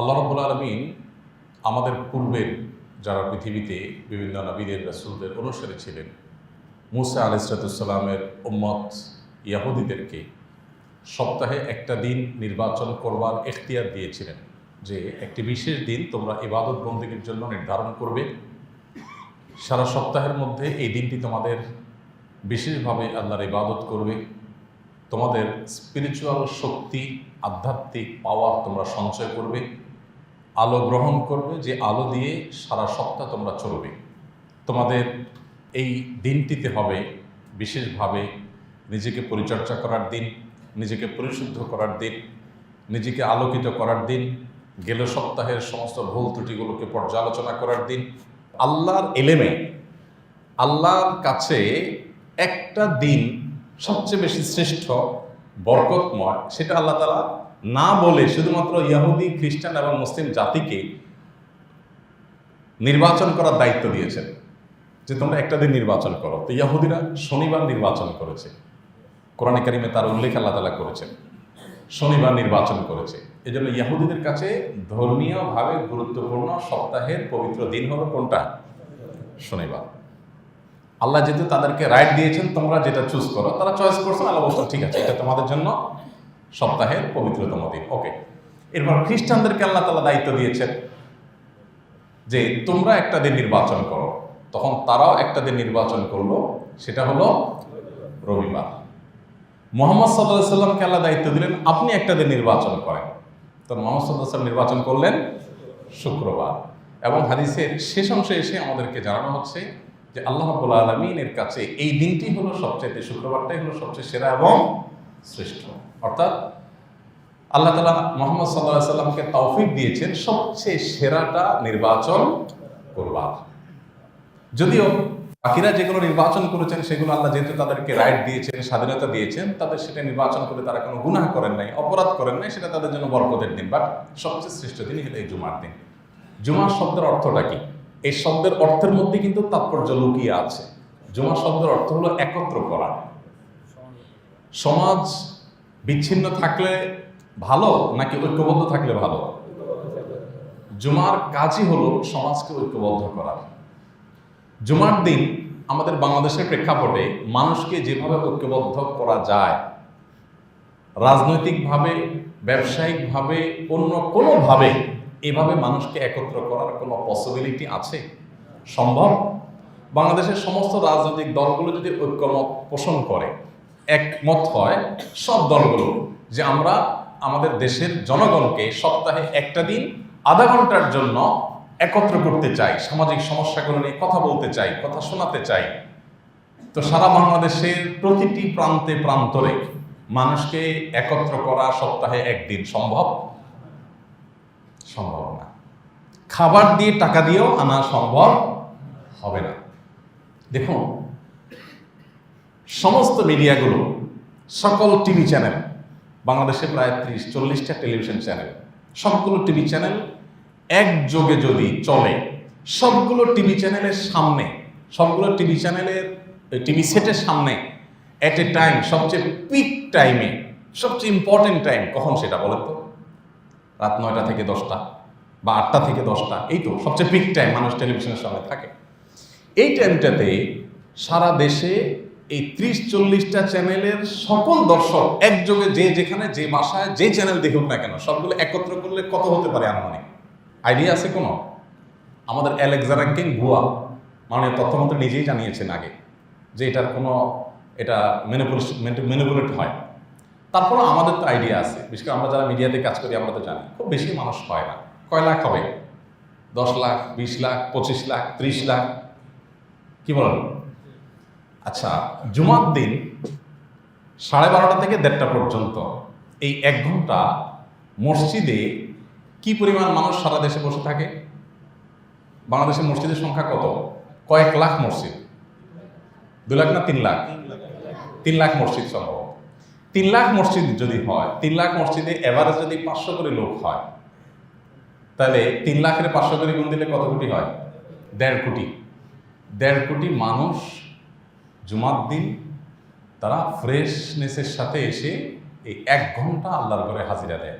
আল্লাহ রব্বুল আলমিন আমাদের পূর্বের যারা পৃথিবীতে বিভিন্ন নবীদের, রাসুলদের অনুসারে ছিলেন, মুসা আলিসালামের উম্মত ইয়াহুদিদেরকে সপ্তাহে একটা দিন নির্বাচন করবার এখতিয়ার দিয়েছিলেন যে একটি বিশেষ দিন তোমরা ইবাদত বন্দীগীর জন্য নির্ধারণ করবে। সারা সপ্তাহের মধ্যে এই দিনটি তোমাদের বিশেষভাবে আল্লাহর ইবাদত করবে। তোমাদের স্পিরিচুয়াল শক্তি, আধ্যাত্মিক পাওয়ার তোমরা সঞ্চয় করবে। আলো গ্রহণ করবে, যে আলো দিয়ে সারা সপ্তাহ তোমরা চলবে। তোমাদের এই দিনটিতে হবে বিশেষভাবে নিজেকে পরিচর্যা করার দিন, নিজেকে পরিশুদ্ধ করার দিন, নিজেকে আলোকিত করার দিন, গেল সপ্তাহের সমস্ত ভুল ত্রুটিগুলোকে পর্যালোচনা করার দিন। আল্লাহর এলেমে, আল্লাহর কাছে একটা দিন সবচেয়ে বেশি শ্রেষ্ঠ, বরকতময়, সেটা আল্লাহ তালা না বলে শুধুমাত্র ইয়াহুদি খ্রিস্টান এবং মুসলিম জাতিকে নির্বাচন করার দায়িত্ব দিয়েছেন যে তোমরা একটা দিন নির্বাচন করো। তো ইয়াহুদিরা শনিবার নির্বাচন করেছে। কোরআনে কারিমে তার উল্লেখ আল্লাহ তালা করেছেন। শনিবার নির্বাচন করেছে। এই জন্য ইয়াহুদিদের কাছে ধর্মীয়ভাবে গুরুত্বপূর্ণ সপ্তাহের পবিত্র দিন হলো কোনটা? শনিবার। আল্লাহ যেহেতু তাদেরকে রাইট দিয়েছেন, তোমরা যেটা চুজ করো, তারা চয়েস করছ, আল্লাহ বলছো, ঠিক আছে, এটা তোমাদের জন্য সপ্তাহের পবিত্রতম দিন। ওকে এরপর খ্রিস্টানদেরকে আল্লাহ তালা দায়িত্ব দিয়েছেন যে তোমরা একটা দিন নির্বাচন করো। তখন তারাও একটা দিন নির্বাচন করল, সেটা হলো রবিবার। মোহাম্মদ সাল্লাহ সাল্লামকে আল্লাহ দায়িত্ব দিলেন, আপনি একটা দিন নির্বাচন করেন। তো মোহাম্মদ সাল্লাহ সাল্লাম নির্বাচন করলেন শুক্রবার। এবং হাদিসের শেষ অংশে এসে আমাদেরকে জানানো হচ্ছে যে আল্লাহ আলমিনের কাছে এই দিনটি হলো সবচেয়ে শুক্রবারটাই হলো সবচেয়ে সেরা এবং শ্রেষ্ঠ। অর্থাৎ আল্লাহ তালা মোহাম্মদ সাল্লাহ সাল্লামকে তৌফিক দিয়েছেন সবচেয়ে সেরাটা নির্বাচন করবার। যদিও বাকিরা যেগুলো নির্বাচন করেছেন সেগুলো আল্লাহ যেহেতু তাদেরকে রাইট দিয়েছেন, স্বাধীনতা দিয়েছেন, তাদের সেটা নির্বাচন করে তারা কোনো গুনাহ করেন নাই, অপরাধ করেন নাই, সেটা তাদের জন্য বরকতের দিন। বাট সবচেয়ে শ্রেষ্ঠ দিন হলো এই জুমার দিন। জুমার শব্দের অর্থটা কি? এই শব্দের অর্থের মধ্যে কিন্তু তাৎপর্য লুকিয়ে আছে। জুমার শব্দের অর্থ হলো একত্র করা। সমাজ বিচ্ছিন্ন থাকলে ভালো নাকি ঐক্যবদ্ধ থাকলে ভালো? জুমার কাজই হলো সমাজকে ঐক্যবদ্ধ করা। জুমার দিন আমাদের বাংলাদেশের প্রেক্ষাপটে মানুষকে যেভাবে ঐক্যবদ্ধ করা যায়, রাজনৈতিকভাবে, ব্যবসায়িকভাবে, অন্য কোনোভাবে, এভাবে মানুষকে একত্র করার কোনো পসিবিলিটি আছে? সম্ভব? বাংলাদেশের সমস্ত রাজনৈতিক দলগুলো যদি ঐক্যমত পোষণ করে একমত হয় সব দলগুলো যে আমরা আমাদের দেশের জনগণকে সপ্তাহে একটা দিন আধা ঘণ্টার জন্য একত্র করতে চাই, সামাজিক সমস্যাগুলো নিয়ে কথা বলতে চাই, কথা শোনাতে চাই। তো সারা বাংলাদেশের প্রতিটি প্রান্তে প্রান্তরে মানুষকে একত্র করা সপ্তাহে একদিন সম্ভব? সম্ভব না। খাবার দিয়ে টাকা দিয়েও আনা সম্ভব হবে না। দেখুন সমস্ত মিডিয়াগুলো, সকল টিভি চ্যানেল, বাংলাদেশে প্রায় ত্রিশ, চল্লিশটা টেলিভিশন চ্যানেল, সবগুলো টিভি চ্যানেল একযোগে যদি চলে, সবগুলো টিভি চ্যানেলের সামনে, সবগুলো টিভি চ্যানেলের টিভি সেটের সামনে অ্যাট এ টাইম সবচেয়ে পিক টাইমে সবচেয়ে ইম্পর্টেন্ট টাইম কখন সেটা বলেন তো? রাত নয়টা থেকে দশটা বা আটটা থেকে দশটা, এই তো সবচেয়ে পিক টাইম মানুষ টেলিভিশনের সামনে থাকে। এই টাইমটাতে সারা দেশে এই ত্রিশ চল্লিশটা চ্যানেলের সকল দর্শক একযোগে যে যেখানে, যে ভাষায় যে চ্যানেল দেখুক না কেন, সবগুলো একত্র করলে কত হতে পারে আনুমানিক? আইডিয়া আছে কোনো? আমাদের অ্যালেক্সারা কিং ভুয়া। মাননীয় তথ্যমন্ত্রী নিজেই জানিয়েছেন আগে যে এটার কোনো, এটা মেনুপুলেট হয়। তারপরও আমাদের তো আইডিয়া আছে। বিশেষ করে আমরা যারা মিডিয়াতে কাজ করি, আমরা তো জানি, খুব বেশি মানুষ হয় না। কয় লাখ হবে? দশ লাখ, বিশ লাখ, পঁচিশ লাখ, ত্রিশ লাখ, কী বলেন? আচ্ছা জুমার দিন সাড়ে বারোটা থেকে দেড়টা পর্যন্ত এই এক ঘণ্টা মসজিদে কি পরিমাণ মানুষ সারা দেশে বসে থাকে? বাংলাদেশের মসজিদের সংখ্যা কত? কয়েক লাখ মসজিদ। দু লাখ না তিন লাখ? তিন লাখ মসজিদ সম্ভব। তিন লাখ মসজিদ যদি হয়, তিন লাখ মসজিদে এভারেজ যদি পাঁচশো করে লোক হয়, তাহলে তিন লাখের পাঁচশো করে গুণ দিলে কত কোটি হয়? দেড় কোটি। দেড় কোটি মানুষ জুমার দিন তারা ফ্রেশনেসের সাথে এসে এই এক ঘণ্টা আল্লাহর ঘরে হাজিরা দেয়।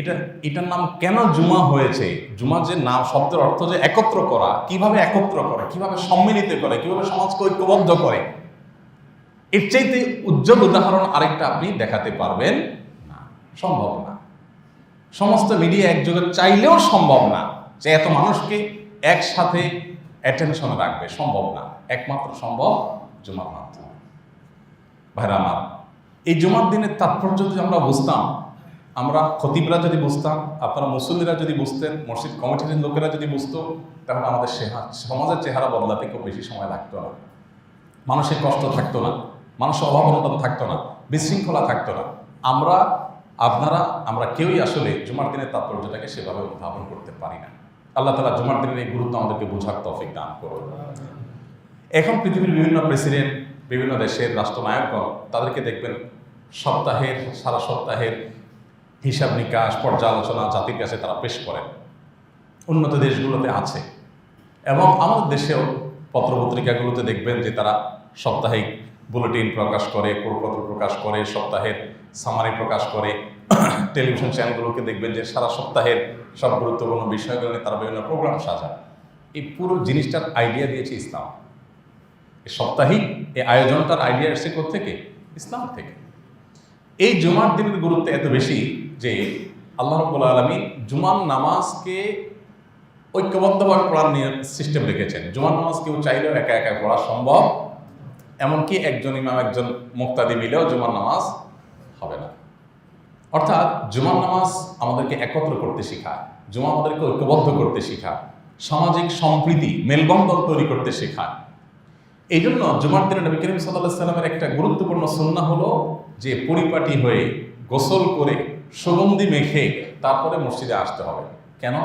এটা, এটার নাম কেন জুমা হয়েছে? জুমা যে নাম শব্দের অর্থ যে একত্র করা, কীভাবে একত্র করে, কীভাবে সম্মিলিত করে, কীভাবে সমাজকে ঐক্যবদ্ধ করে, এর চাইতে উজ্জ্বল উদাহরণ আরেকটা আপনি দেখাতে পারবেন না, সম্ভব না। সমস্ত মিডিয়া একযোগে চাইলেও সম্ভব না যে এত মানুষকে একসাথে অ্যাটেনশনে রাখবে, সম্ভব না। একমাত্র সম্ভব জুমার মাধ্যমে ভাইরা আমার, এই জুমার দিনের তাৎপর্য যদি আমরা বুঝতাম, আমরা খতিবরা যদি বুঝতাম, আপনারা মুসল্লিরা যদি বুঝতেন, মসজিদ কমিটির লোকেরা যদি বুঝতো, তাহলে আমাদের সমাজের চেহারা বদলাতে খুব বেশি সময় লাগতো না। মানুষের কষ্ট থাকতো না, মানুষের অভাব থাকতো না, বিশৃঙ্খলা থাকতো না। আমরা, আপনারা, আমরা কেউই আসলে জুমার দিনের তাৎপর্যটাকে সেভাবে উদ্ভাবন করতে পারি না। আল্লাহ তালা জুমার দিনের এই গুরুত্ব আমাদেরকে বোঝার তফিক দান করুন। এখন পৃথিবীর বিভিন্ন প্রেসিডেন্ট, বিভিন্ন দেশের রাষ্ট্রনায়কগণ, তাদেরকে দেখবেন সপ্তাহের, সারা সপ্তাহের হিসাব নিকাশ, পর্যালোচনা, জাতির কাছে তারা পেশ করেন। উন্নত দেশগুলোতে আছে। এবং আমাদের দেশেও পত্রপত্রিকাগুলোতে দেখবেন যে তারা সাপ্তাহিক বুলেটিন প্রকাশ করে কোরপত্র প্রকাশ করে, সপ্তাহের সামারি প্রকাশ করে। টেলিভিশন চ্যানেলগুলোকে দেখবেন যে সারা সপ্তাহের সব গুরুত্বপূর্ণ বিষয়গুলো নিয়ে তারা বিভিন্ন প্রোগ্রাম সাজায়। এই পুরো জিনিসটার আইডিয়া দিয়েছে ইসলাম। সাপ্তাহিক এই আয়োজন তার আইডিয়া এসেছে থেকে ইসলাম থেকে। এই জুমার দিনের গুরুত্ব এত বেশি যে আল্লাহ রব্বুল আলমী জুমার নামাজকে ঐক্যবদ্ধভাবে পড়ার সিস্টেম রেখেছেন। জুমার নামাজ কেউ চাইলেও একা একা পড়া সম্ভব, এমনকি একজন ইমাম, একজন মুক্তাদি মিলেও জুমার নামাজ হবে না। অর্থাৎ জুমার নামাজ আমাদেরকে একত্র করতে শেখায়, জুমা আমাদেরকে ঐক্যবদ্ধ করতে শেখায়, সামাজিক সম্প্রীতি, মেলবন্ধন তৈরি করতে শেখায়। এই জন্য জুমার দিনে নবী করিম সাল্লাহ সাল্লামের একটা গুরুত্বপূর্ণ সন্না হলো যে পরিপাটি হয়ে, গোসল করে, সুগন্ধি মেখে তারপরে মসজিদে আসতে হবে। কেন?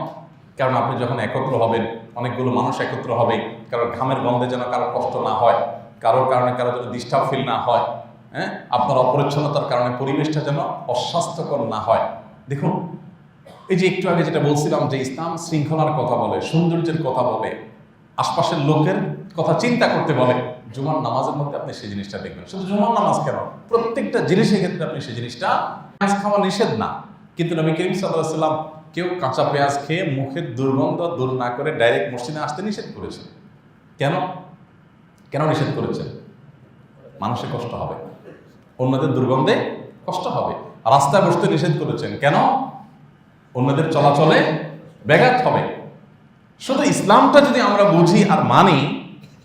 কারণ আপনি যখন একত্র হবেন, অনেকগুলো মানুষ একত্র হবে, কারোর ঘামের গন্ধে যেন কারও কষ্ট না হয় কারোর কারণে কারও যেন ডিস্টার্ব ফিল না হয় হ্যাঁ? আপনার অপরিচ্ছন্নতার কারণে পরিবেশটা যেন অস্বাস্থ্যকর না হয়। দেখুন, এই যে একটু আগে যেটা বলছিলাম যে ইসলাম শৃঙ্খলার কথা বলে, সৌন্দর্যের কথা বলে আশপাশের লোকের কথা চিন্তা করতে বলে। জুমার নামাজের মধ্যে আপনি সেই জিনিসটা দেখবেন। শুধু জুমার নামাজ কেন? প্রত্যেকটা জিনিসের ক্ষেত্রে আপনি সেই জিনিসটা পেঁয়াজ খাওয়া নিষেধ না। কিন্তু নবী করিম সাল্লাহ সাল্লাম কেউ কাঁচা পেঁয়াজ খেয়ে মুখের দুর্গন্ধ দূর না করে ডাইরেক্ট মসজিদে আসতে নিষেধ করেছে কেন? কেন নিষেধ করেছেন? মানুষের কষ্ট হবে। অন্যদের দুর্গন্ধে কষ্ট হবে। রাস্তায় বসতে নিষেধ করেছেন। কেন? অন্যদের চলাচলে ব্যাঘাত হবে। শুধু ইসলামটা যদি আমরা বুঝি আর মানি,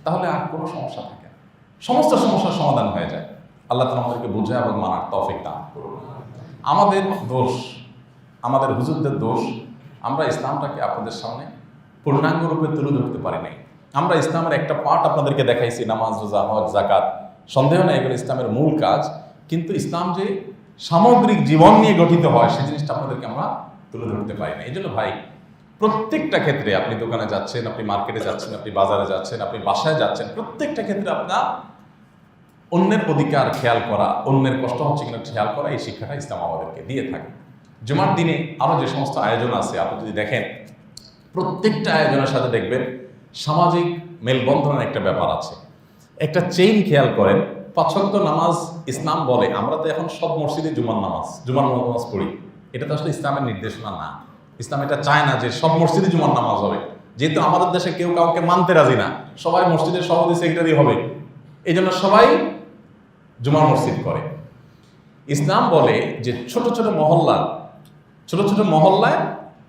তাহলে আর কোনো সমস্যা থাকে না। সমস্ত সমস্যার সমাধান হয়ে যায়। আল্লাহ তালা আমাদেরকে বুঝে এবং মানার তফিক দান আমাদের দোষ, আমাদের হুজুরদের দোষ, আমরা ইসলামটাকে আপনাদের সামনে পূর্ণাঙ্গ রূপে তুলে ধরতে পারি নাই। আমরা ইসলামের একটা পার্ট আপনাদেরকে দেখাইছি, নামাজ, রোজা, হজ জাকাত সন্দেহ নেই, এগুলো ইসলামের মূল কাজ। কিন্তু ইসলাম যে সামগ্রিক জীবন নিয়ে গঠিত হয় সেই জিনিসটা আপনাদেরকে আমরা তুলে ধরতে পারি না এই জন্য ভাই প্রত্যেকটা ক্ষেত্রে আপনি দোকানে যাচ্ছেন, আপনি মার্কেটে যাচ্ছেন, আপনি বাজারে যাচ্ছেন, আপনি বাসায় যাচ্ছেন, প্রত্যেকটা ক্ষেত্রে আপনার অন্যের অধিকার খেয়াল করা, অন্যের কষ্ট হচ্ছে কিনা খেয়াল করা, এই শিক্ষাটা ইসলাম আমাদেরকে দিয়ে থাকে। জুমার দিনে আরও যে সমস্ত আয়োজন আছে, আপনি যদি দেখেন, প্রত্যেকটা আয়োজনের সাথে দেখবেন, সামাজিক মেলবন্ধনের একটা ব্যাপার আছে। একটা চেইন খেয়াল করেন পাঁচক্ত নামাজ ইসলাম বলে, আমরা তো এখন সব মসজিদে জুমার নামাজ জুমার নামাজ পড়ি। এটা তো আসলে ইসলামের নির্দেশনা না। ইসলাম এটা চায় না যে সব মসজিদে জুমার নামাজ হবে। যেহেতু আমাদের দেশে কেউ কাউকে মানতে রাজি না, সবাই মসজিদের সভাপতি, সেক্রেটারি হবে। এই জন্য সবাই জুমার মসজিদ করে। ইসলাম বলে যে ছোট ছোট মহল্লা, ছোট ছোট মহল্লায়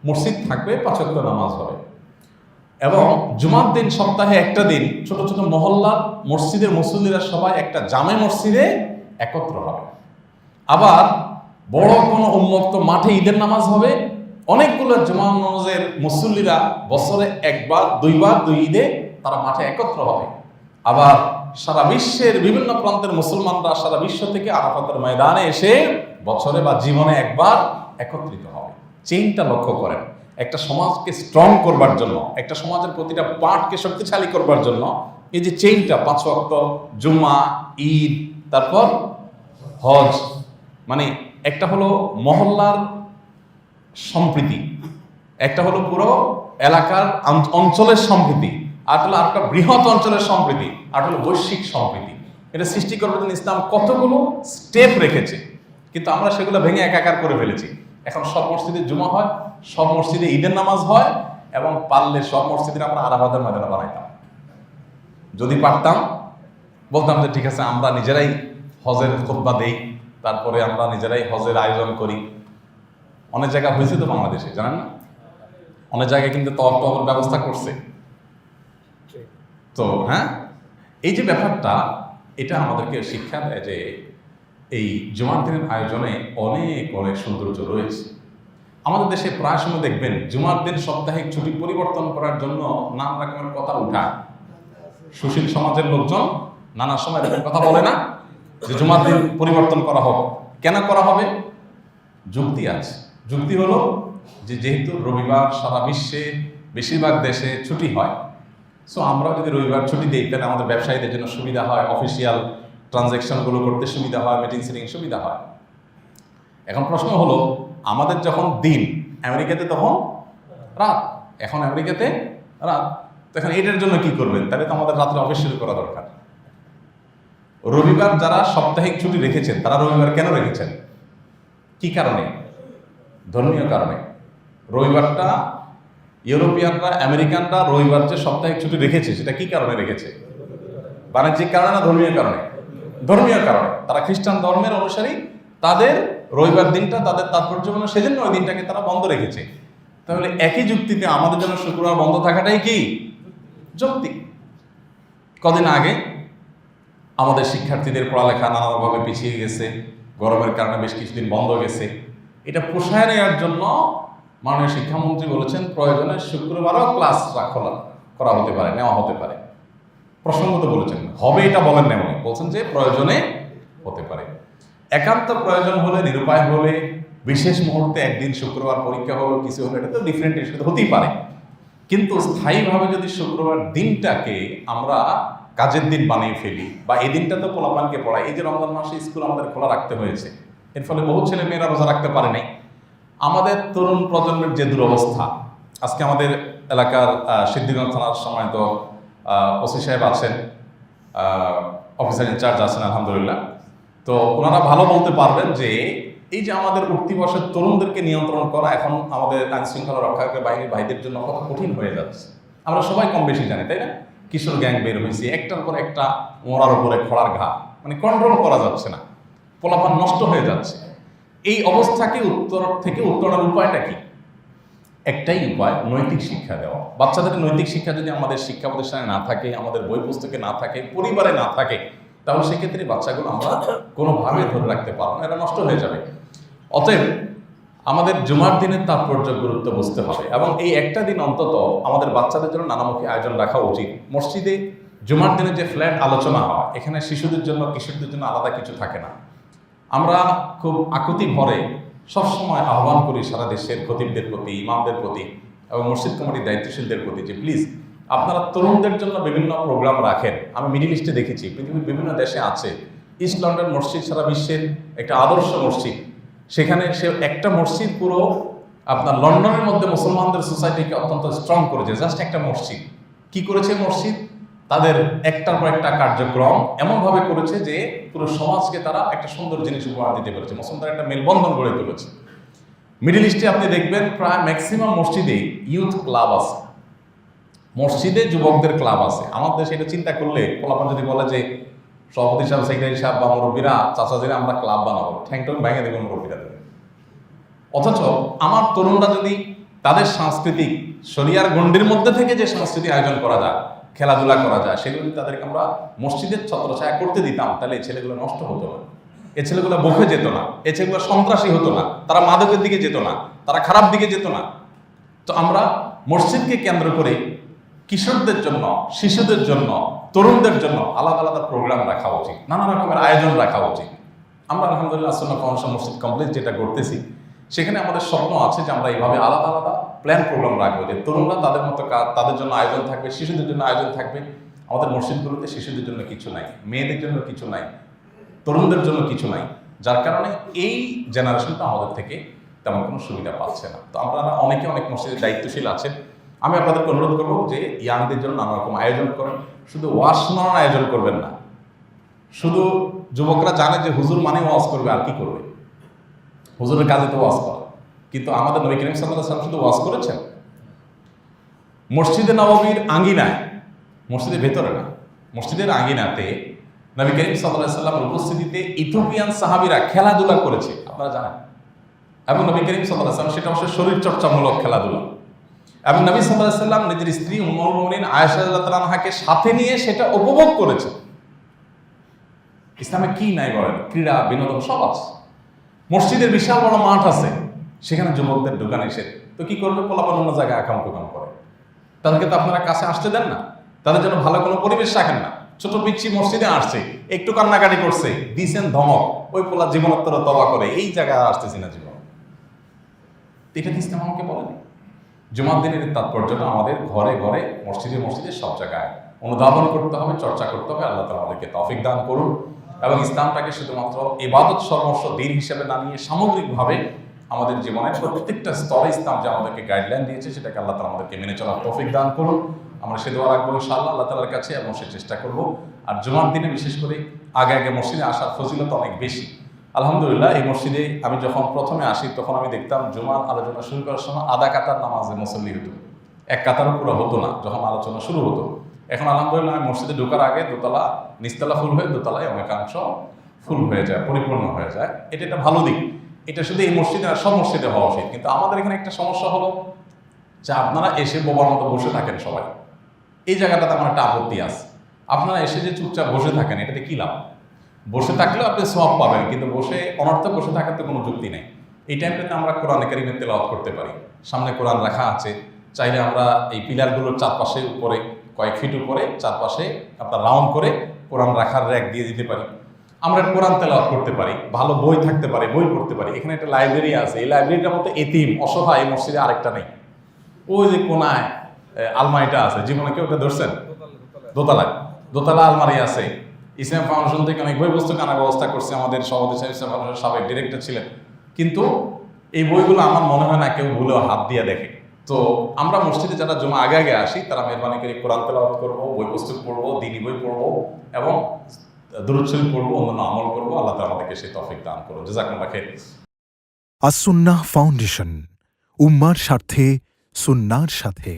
মসজিদ থাকবে পাঁচক্ত নামাজ হবে। এবং জুমার দিন সপ্তাহে একটা দিন ছোট ছোট মহল্লা, মসজিদের মুসল্লিরা সবাই একটা জামে মসজিদে একত্র হবে। আবার বড় কোনো উন্মুক্ত মাঠে ঈদের নামাজ হবে অনেকগুলো জুমা নামাজের মুসল্লিরা বছরে একবার, দুইবার, দুই ঈদে তারা মাঠে একত্র হবে। আবার সারা বিশ্বের বিভিন্ন প্রান্তের মুসলমানরা সারা বিশ্ব থেকে আরাফাতের ময়দানে এসে বছরে বা জীবনে একবার একত্রিত হবে। চেইনটা লক্ষ্য করেন, একটা সমাজকে স্ট্রং করবার জন্য, একটা সমাজের প্রতিটা পার্টকে শক্তিশালী করবার জন্য এই যে চেইনটা, পাঁচ অক্ত জুম্মা ঈদ, তারপর হজ মানে একটা হলো মহল্লার সম্প্রীতি। একটা হলো পুরো এলাকার অঞ্চলের সম্প্রীতি, আর হলো আরেকটা বৃহৎ অঞ্চলের সম্প্রীতি, আর হলো বৈশ্বিক সম্প্রীতি। এটা সৃষ্টি করবার জন্য ইসলাম কতগুলো স্টেপ রেখেছে, কিন্তু আমরা সেগুলো ভেঙে একাকার করে ফেলেছি। এখন সব মসজিদে জুমা হয়, সব মসজিদে ঈদের নামাজ হয়, এবং পারলে সব মসজিদে আমরা আরাফাতের ময়দানে বানাইতাম। যদি পারতাম, বলতাম যে, ঠিক আছে, আমরা নিজেরাই হজের খোদ্া দেই, তারপরে আমরা নিজেরাই হজের আয়োজন করি। অনেক জায়গা হয়েছে তো বাংলাদেশে, জানেন না? অনেক জায়গায় কিন্তু তফ টফের ব্যবস্থা করছে। তো হ্যাঁ? এই যে ব্যাপারটা, এটা আমাদেরকে শিক্ষা দেয় যে এই জুমার দিনের আয়োজনে অনেক অনেক সৌন্দর্য রয়েছে। আমাদের দেশে প্রায় সময় দেখবেন জুমার দিন সাপ্তাহিক ছুটি পরিবর্তন করার জন্য নানা রকমের কথা উঠায় সুশীল সমাজের লোকজন নানা সময় এরকম কথা বলে না যে জুমার দিন পরিবর্তন করা হোক। কেন করা হবে? যুক্তি আছে। যুক্তি হলো যে যেহেতু রবিবার সারা বিশ্বে বেশিরভাগ দেশে ছুটি হয় সো আমরা যদি রবিবার ছুটি দিই, তাহলে আমাদের ব্যবসায়ীদের জন্য সুবিধা হয় অফিসিয়াল ট্রানজ্যাকশনগুলো করতে সুবিধা হয় মিটিং সিটিং সুবিধা হয়। এখন প্রশ্ন হলো, আমাদের যখন দিন, আমেরিকাতে তখন রাত, এখন আমেরিকাতে রাত। তখন এটার জন্য কি করবেন? তাহলে তো আমাদের রাত্রে অফিস শুরু করা দরকার। রবিবার যারা সাপ্তাহিক ছুটি রেখেছেন, তারা রবিবার কেন রেখেছেন? কি কারণে? ধর্মীয় কারণে। রবিবারটা ইউরোপিয়ানরা, আমেরিকানরা রবিবার যে সাপ্তাহিক ছুটি রেখেছে, সেটা কি কারণে রেখেছে? বাণিজ্যিক কারণে না ধর্মীয় কারণে? ধর্মীয় কারণে। তারা খ্রিস্টান ধর্মের অনুসারী, তাদের রবিবার দিনটা, তাদের তাৎপর্যপূর্ণ সেজন্য ওই দিনটাকে তারা বন্ধ রেখেছে। তাহলে একই যুক্তিতে আমাদের জন্য শুক্রবার বন্ধ থাকাটাই কি? যৌক্তিক। কদিন আগে আমাদের শিক্ষার্থীদের পড়ালেখা নানাভাবে পিছিয়ে গেছে, গরমের কারণে বেশ কিছুদিন বন্ধ গেছে। এটা পোষায় নেওয়ার জন্য মাননীয় শিক্ষামন্ত্রী বলেছেন, প্রয়োজনে শুক্রবারও ক্লাস খোলা করা হতে পারে, নেওয়া হতে পারে। প্রসঙ্গত বলেছেন, হবে এটা বলেন না উনি, বলছেন যে প্রয়োজনে হতে পারে। একান্ত প্রয়োজন হলে, নিরুপায় হলে, বিশেষ মুহূর্তে একদিন শুক্রবার পরীক্ষা হলো, কিছু হলো, এটা তো ডিফারেন্ট ইস্যু হতেই পারে। কিন্তু স্থায়ীভাবে যদি শুক্রবার দিনটাকে আমরা কাজের দিন বানিয়ে ফেলি, বা এই দিনটা তো পোলাপানকে পড়াই এই যে রমজান মাসে স্কুল আমাদের খোলা রাখতে হয়েছে এর ফলে বহু ছেলে মেয়েরা রোজা রাখতে পারে নাই। আমাদের তরুণ প্রজন্মের যে দুরবস্থা, আজকে আমাদের এলাকার সিদ্ধিগঞ্জ থানার সময় তো ওসি সাহেব আছেন অফিসার ইনচার্জ আছেন, আলহামদুলিল্লাহ। তো ওনারা ভালো বলতে পারবেন যে, এই যে আমাদের উঠতি বয়সের তরুণদেরকে নিয়ন্ত্রণ করা এখন আমাদের আইন শৃঙ্খলা রক্ষাকারী বাহিনীর ভাইদের জন্য কত কঠিন হয়ে যাচ্ছে। আমরা সবাই কম বেশি জানি, তাই না? কিশোর গ্যাং বের হয়েছে, একটার পর একটা মোড়ার উপরে খড়ার ঘা মানে কন্ট্রোল করা যাচ্ছে না। পোলাপান নষ্ট হয়ে যাচ্ছে। এই অবস্থাকে উত্তর থেকে উত্তরণের উপায়টা কি? একটাই উপায়, নৈতিক শিক্ষা দেওয়া। বাচ্চাদের নৈতিক শিক্ষা যদি আমাদের শিক্ষা প্রতিষ্ঠানে না থাকে, আমাদের বই পুস্তকে না থাকে, পরিবারে না থাকে, তাহলে সেক্ষেত্রে বাচ্চাগুলো আমরা কোনোভাবে ধরে রাখতে পারব না, এটা নষ্ট হয়ে যাবে। অতএব আমাদের জুমার দিনের তাৎপর্য গুরুত্ব বুঝতে হবে এবং এই একটা দিন অন্তত আমাদের বাচ্চাদের জন্য নানামুখী আয়োজন রাখা উচিত। মসজিদে জুমার দিনে যে ফ্ল্যাট আলোচনা হয়, এখানে শিশুদের জন্য, কিশোরদের জন্য আলাদা কিছু থাকে না। আমরা খুব আকুতি ভরে সবসময় আহ্বান করি সারা দেশের খতিবদের প্রতি, ইমামদের প্রতি এবং মসজিদ কমিটির দায়িত্বশীলদের প্রতি যে, প্লিজ, আপনারা তরুণদের জন্য বিভিন্ন প্রোগ্রাম রাখেন। আমি মিডিল ইস্টে দেখেছি, পৃথিবীর বিভিন্ন দেশে আছে। ইস্ট লন্ডন মসজিদ সারা বিশ্বের একটা আদর্শ মসজিদ। সেখানে সে একটা মসজিদ পুরো আপনার লন্ডনের মধ্যে মুসলমানদের সোসাইটিকে অত্যন্ত স্ট্রং করেছে। জাস্ট একটা মসজিদ। কি করেছে মসজিদ? তাদের একটার পর একটা কার্যক্রম এমনভাবে করেছে যে পুরো সমাজকে তারা একটা সুন্দর জিনিস উপহার দিতে পেরেছে। মুসলমানদের একটা মেলবন্ধন গড়ে তুলেছে। মিডিল ইস্টে আপনি দেখবেন প্রায় ম্যাক্সিমাম মসজিদে ইউথ ক্লাব আছে। মসজিদে যুবকদের ক্লাব আছে। আমার দেশে এটা চিন্তা করলে পোলাপান যদি বলে যে, সভাপতি সাহেব সেক্রেটারি সাহেব বা মুরব্বীরা চাচাজিরা আমরা ক্লাব বানাবো। ঠ্যাংটন ভেঙে দেবো মুরব্বীরা অথচ আমার তরুণরা যদি তাদের সাংস্কৃতিক শরিয়ার গণ্ডির মধ্যে থেকে যে সাংস্কৃতিক আয়োজন করা যায় খেলাধুলা করা যায়, সেগুলো যদি তাদেরকে আমরা মসজিদের ছত্রছায়া করতে দিতাম, তাহলে এই ছেলেগুলো নষ্ট হতো না। এ ছেলেগুলো বকে যেত না এ ছেলেগুলো সন্ত্রাসী হতো না, তারা মাদকের দিকে যেত না, তারা খারাপ দিকে যেত না। তো আমরা মসজিদকে কেন্দ্র করে কিশোরদের জন্য, শিশুদের জন্য, তরুণদের জন্য আলাদা আলাদা প্রোগ্রাম রাখা উচিত, নানা রকমের আয়োজন রাখা উচিত। আমরা আলহামদুলিল্লাহ আসন্ন ফাউন্ডেশন মসজিদ কমপ্লেক্স যেটা করতেছি সেখানে আমাদের স্বপ্ন আছে যে আমরা এইভাবে আলাদা আলাদা প্ল্যান প্রোগ্রাম রাখব যে তরুণরা তাদের মতো তাদের জন্য আয়োজন থাকবে, শিশুদের জন্য আয়োজন থাকবে। আমাদের মসজিদগুলোতে শিশুদের জন্য কিছু নাই, মেয়েদের জন্য কিছু নাই, তরুণদের জন্য কিছু নাই। যার কারণে এই জেনারেশনটা আমাদের থেকে তেমন কোনো সুবিধা পাচ্ছে না। তো আপনারা অনেকে অনেক মসজিদের দায়িত্বশীল আছেন। আমি আপনাদেরকে অনুরোধ করব যে ইয়াংদের জন্য নানা রকম আয়োজন করেন। শুধু ওয়াশ শোনানোর আয়োজন করবেন না। শুধু যুবকরা জানে যে হুজুর মানে ওয়াজ করবে, আর কি করবে? হুজুরের কাজে তো ওয়াজ করা। কিন্তু আমাদের নবী করিম সাল্লাহ সাল্লাম শুধু ওয়াজ করেছেন? মসজিদে নববীর আঙ্গিনায় মসজিদের ভেতরে না, মসজিদের আঙ্গিনাতে নবী করিম সাল্লাহ সাল্লামের উপস্থিতিতে ইথোপিয়ান সাহাবিরা খেলাধুলা করেছে। আপনারা জানেন। এবং নবী করিম সাল্লাহ সাল্লাম সেটা অবশ্যই শরীর চর্চামূলক খেলাধুলা। এবং নবী সাল্লাহ সাল্লাম নিজের স্ত্রী উমর মমিন আয়েশা তালাহাকে সাথে নিয়ে সেটা উপভোগ করেছে ইসলামে কি নাই বলেন? ক্রীড়া, বিনোদন, সব আছে। মসজিদের বিশাল বড় মাঠ আছে, সেখানে যুবকদের দোকান এসে। তো কি করবে? পোলাপান অন্য জায়গায় আকাম কুকাম করে। তাদেরকে তো আপনারা কাছে আসতে দেন না। তাদের জন্য ভালো কোনো পরিবেশ রাখেন না। ছোট পিচ্ছি মসজিদে আসছে, একটু কান্নাকাটি করছে, দিছেন ধমক। ওই পোলা জীবনোত্তর তবা করে, এই জায়গায় আসতেছি না জীবন। এটা কি ইসলাম আমাকে বলেনি? জুমার দিনের তাৎপর্যটা আমাদের ঘরে ঘরে, মসজিদে মসজিদে সব জায়গায়। অনুধাবন করতে হবে, চর্চা করতে হবে। আল্লাহ তালা আমাদেরকে তফিক দান করুন। এবং ইসলামটাকে শুধুমাত্র ইবাদত সর্বস্ব দিন হিসেবে না নিয়ে সামগ্রিকভাবে আমাদের জীবনের প্রত্যেকটা স্তরে ইসলাম যে আমাদেরকে গাইডলাইন দিয়েছে, সেটাকে আল্লাহ তালা আমাদেরকে মেনে চলার তৌফিক দান করুন। আমরা সে দোয়া রাখব ইনশাআল্লাহ আল্লাহ তালার কাছে এবং সে চেষ্টা করব। আর জুমার দিনে বিশেষ করে আগে আগে মসজিদে আসার ফজিলত অনেক বেশি। আলহামদুলিল্লাহ, এই মসজিদে আমি যখন প্রথমে আসি, তখন আমি দেখতাম জুমার আলোচনা শুরু করার সময় আধা কাতার নামাজে মুসল্লি হতো। এক কাতারও পুরো হতো না, যখন আলোচনা শুরু হতো। এখন আলহামদুলিল্লাহ আমি মসজিদে ঢোকার আগে দোতলা, নিচতলা ফুল হয়ে দোতলায় অনেকাংশ ফুল হয়ে যায়, পরিপূর্ণ হয়ে যায়। এটা একটা ভালো দিক। এটা শুধু এই মসজিদে আর সব মসজিদে হওয়া উচিত। কিন্তু আমাদের এখানে একটা সমস্যা হলো যে আপনারা এসে বোবার মতো বসে থাকেন সবাই। এই জায়গাটাতে আমার একটা আপত্তি আছে। আপনারা এসে যে চুপচাপ বসে থাকেন, এটাতে কি লাভ? বসে থাকলেও আপনি সব পাবেন, কিন্তু বসে অনর্থক বসে থাকার তো কোনো যুক্তি নেই। এই টাইমটাতে আমরা কোরআন কারিমের তেলাওয়াত করতে পারি। সামনে কোরআন রাখা আছে। চাইলে আমরা এই পিলারগুলোর চারপাশে উপরে কয়েক ফিট উপরে, চারপাশে আপনার রাউন্ড করে কোরআন রাখার র্যাক দিয়ে দিতে পারি। আমরা কোরআন তেলাওয়াত করতে পারি, ভালো বই থাকতে পারে, বই পড়তে পারি। এখানে একটা লাইব্রেরি আছে, এই লাইব্রেরিটার মতো এতিম, অসহায় মসজিদে আরেকটা নেই। ওই যে কোনায় আলমারিটা আছে, জীবনে কেউ ওটা ধরছেন? দোতলায়। দোতলা আলমারি আছে। ইসলাম ফাউন্ডেশন থেকে অনেক বই পুস্তক আনার ব্যবস্থা করছে আমাদের সভাপতি সাহেব, ইসলাম ফাউন্ডেশন সাবেক ডিরেক্টর ছিলেন। কিন্তু এই বইগুলো আমার মনে হয় না কেউ ভুলেও হাত দিয়ে দেখে। তো আমরা মসজিদে যারা জমা আগে আগে আসি, তারা মেহরবানি করে কোরআন তেলাওয়াত করব, বই পুস্তক পড়ব, দিনী বই পড়ব এবং শরীফ পড়ব, অন্যান্য আমল করব। আল্লাহ তালা আমাদেরকে সেই তফিক দান করব জাজাকুল্লাহ খের আসুন্না ফাউন্ডেশন, উম্মার স্বার্থে, সুন্নার সাথে।